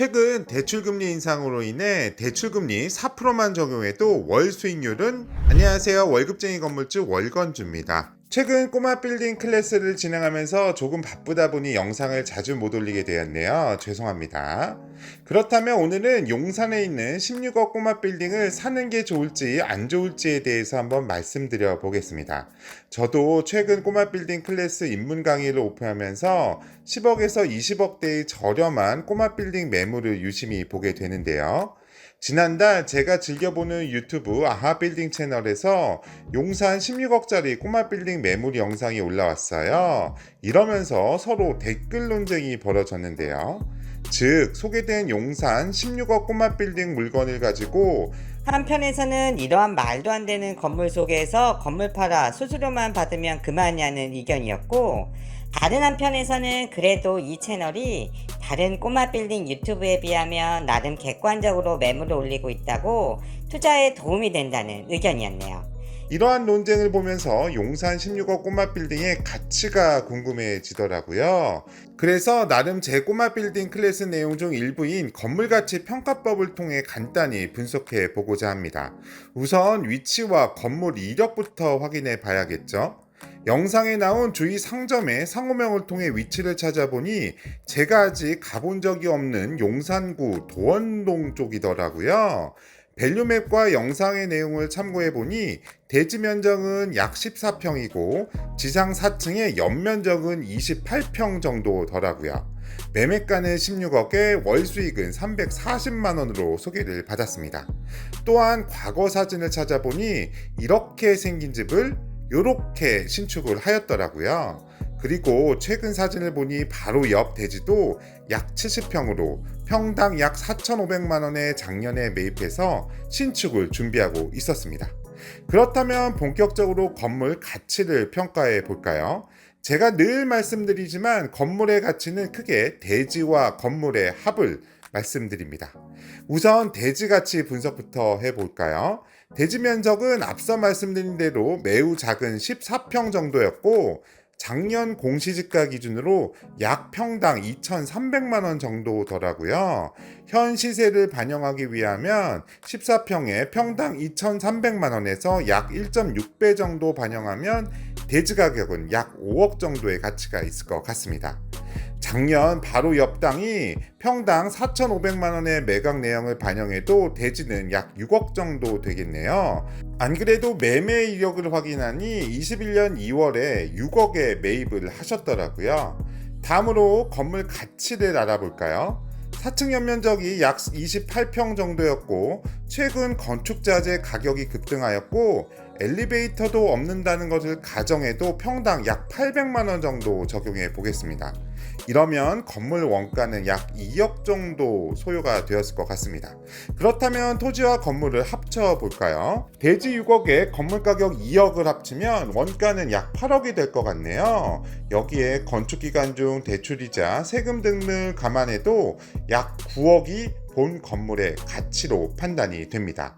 최근 대출금리 인상으로 인해 대출금리 4%만 적용해도 월 수익률은 안녕하세요 월급쟁이 건물주 월건주입니다. 최근 꼬마 빌딩 클래스를 진행하면서 조금 바쁘다 보니 영상을 자주 못 올리게 되었네요. 죄송합니다. 그렇다면 오늘은 용산에 있는 16억 꼬마 빌딩을 사는 게 좋을지 안 좋을지에 대해서 한번 말씀드려 보겠습니다. 저도 최근 꼬마 빌딩 클래스 입문 강의를 오픈하면서 10억에서 20억대의 저렴한 꼬마 빌딩 매물을 유심히 보게 되는데요. 지난달 제가 즐겨보는 유튜브 아하 빌딩 채널에서 용산 16억짜리 꼬마 빌딩 매물 영상이 올라왔어요. 이러면서 서로 댓글 논쟁이 벌어졌는데요. 즉, 소개된 용산 16억 꼬마 빌딩 물건을 가지고 한편에서는 이러한 말도 안 되는 건물 속에서 건물 팔아 수수료만 받으면 그만이라는 의견이었고 다른 한편에서는 그래도 이 채널이 다른 꼬마 빌딩 유튜브에 비하면 나름 객관적으로 매물을 올리고 있다고 투자에 도움이 된다는 의견이었네요. 이러한 논쟁을 보면서 용산 16억 꼬마 빌딩의 가치가 궁금해지더라고요. 그래서 나름 제 꼬마 빌딩 클래스 내용 중 일부인 건물 가치 평가법을 통해 간단히 분석해 보고자 합니다. 우선 위치와 건물 이력부터 확인해 봐야겠죠. 영상에 나온 주위 상점의 상호명을 통해 위치를 찾아보니 제가 아직 가본 적이 없는 용산구 도원동 쪽이더라고요. 밸류맵과 영상의 내용을 참고해 보니 대지 면적은 약 14평이고 지상 4층의 연면적은 28평 정도더라고요. 매매가는 16억에 월 수익은 340만 원으로 소개를 받았습니다. 또한 과거 사진을 찾아보니 이렇게 생긴 집을 이렇게 신축을 하였더라고요. 그리고 최근 사진을 보니 바로 옆 대지도 약 70평으로 평당 약 4,500만 원에 작년에 매입해서 신축을 준비하고 있었습니다. 그렇다면 본격적으로 건물 가치를 평가해 볼까요? 제가 늘 말씀드리지만 건물의 가치는 크게 대지와 건물의 합을 말씀드립니다. 우선 대지 가치 분석부터 해볼까요? 대지 면적은 앞서 말씀드린 대로 매우 작은 14평 정도였고 작년 공시지가 기준으로 약 평당 2,300만 원 정도더라고요. 현 시세를 반영하기 위하면 14평에 평당 2,300만 원에서 약 1.6배 정도 반영하면 대지 가격은 약 5억 정도의 가치가 있을 것 같습니다. 작년 바로 옆 땅이 평당 4,500만 원의 매각 내역을 반영해도 대지는 약 6억 정도 되겠네요. 안 그래도 매매 이력을 확인하니 21년 2월에 6억에 매입을 하셨더라고요. 다음으로 건물 가치를 알아볼까요? 4층 연면적이 약 28평 정도였고 최근 건축자재 가격이 급등하였고 엘리베이터도 없는다는 것을 가정해도 평당 약 800만 원 정도 적용해 보겠습니다. 이러면 건물 원가는 약 2억 정도 소요가 되었을 것 같습니다. 그렇다면 토지와 건물을 합쳐 볼까요? 대지 6억에 건물 가격 2억을 합치면 원가는 약 8억이 될 것 같네요. 여기에 건축 기간 중 대출이자 세금 등을 감안해도 약 9억이 본 건물의 가치로 판단이 됩니다.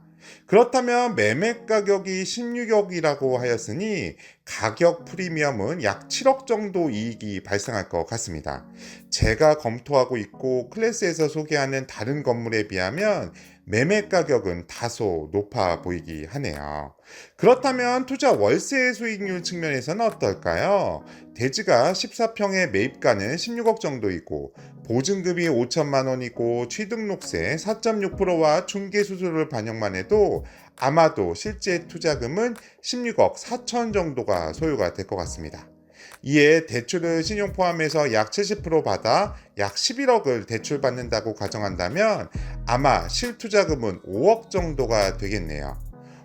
그렇다면 매매 가격이 16억이라고 하였으니 가격 프리미엄은 약 7억 정도 이익이 발생할 것 같습니다. 제가 검토하고 있고 클래스에서 소개하는 다른 건물에 비하면 매매 가격은 다소 높아 보이기 하네요. 그렇다면 투자 월세 수익률 측면에서는 어떨까요? 대지가 14평의 매입가는 16억 정도이고 보증금이 5천만 원이고 취등록세 4.6%와 중개 수수료를 반영만 해도 아마도 실제 투자금은 16억 4천 정도가 소요가 될 것 같습니다. 이에 대출을 신용 포함해서 약 70% 받아 약 11억을 대출받는다고 가정한다면 아마 실투자금은 5억 정도가 되겠네요.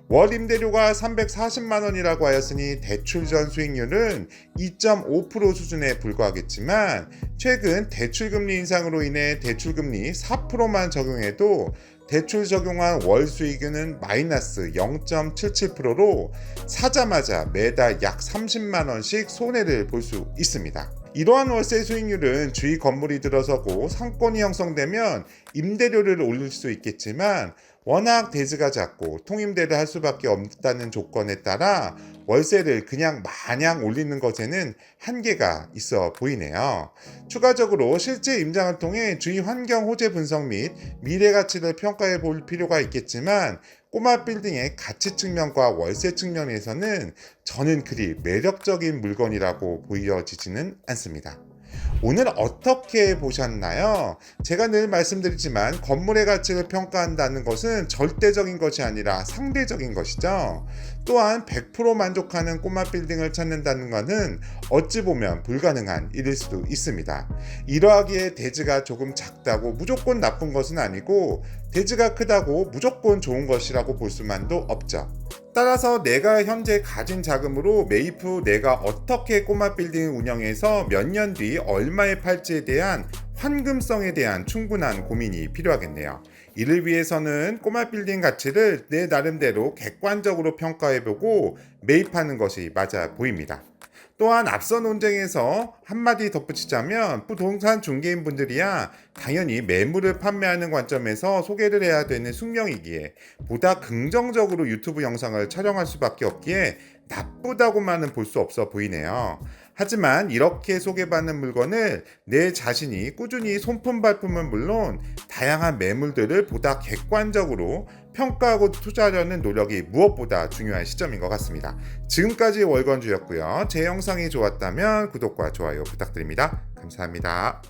월 임대료가 340만 원이라고 하였으니 대출 전 수익률은 2.5% 수준에 불과하겠지만 최근 대출 금리 인상으로 인해 대출 금리 4%만 적용해도 대출 적용한 월 수익은 마이너스 0.77%로 사자마자 매달 약 30만 원씩 손해를 볼 수 있습니다. 이러한 월세 수익률은 주위 건물이 들어서고 상권이 형성되면 임대료를 올릴 수 있겠지만 워낙 대지가 작고 통임대를 할 수밖에 없다는 조건에 따라 월세를 그냥 마냥 올리는 것에는 한계가 있어 보이네요. 추가적으로 실제 임장을 통해 주위 환경 호재 분석 및 미래 가치를 평가해 볼 필요가 있겠지만 꼬마 빌딩의 가치 측면과 월세 측면에서는 저는 그리 매력적인 물건이라고 보여지지는 않습니다. 오늘 어떻게 보셨나요? 제가 늘 말씀드리지만 건물의 가치를 평가한다는 것은 절대적인 것이 아니라 상대적인 것이죠. 또한 100% 만족하는 꼬마 빌딩을 찾는다는 것은 어찌 보면 불가능한 일일 수도 있습니다. 이러하기에 대지가 조금 작다고 무조건 나쁜 것은 아니고 대지가 크다고 무조건 좋은 것이라고 볼 수만도 없죠. 따라서 내가 현재 가진 자금으로 후 내가 어떻게 꼬마 빌딩을 운영해서 몇 년 뒤 얼마에 팔지에 대한 환금성에 대한 충분한 고민이 필요하겠네요. 이를 위해서는 꼬마 빌딩 가치를 내 나름대로 객관적으로 평가해보고 매입하는 것이 맞아 보입니다. 또한 앞서 논쟁에서 한마디 덧붙이자면 부동산 중개인 분들이야 당연히 매물을 판매하는 관점에서 소개를 해야 되는 숙명이기에 보다 긍정적으로 유튜브 영상을 촬영할 수밖에 없기에 나쁘다고만은 볼 수 없어 보이네요. 하지만 이렇게 소개받는 물건을 내 자신이 꾸준히 손품 발품은 물론 다양한 매물들을 보다 객관적으로 평가하고 투자하려는 노력이 무엇보다 중요한 시점인 것 같습니다. 지금까지 월건주였고요. 제 영상이 좋았다면 구독과 좋아요 부탁드립니다. 감사합니다.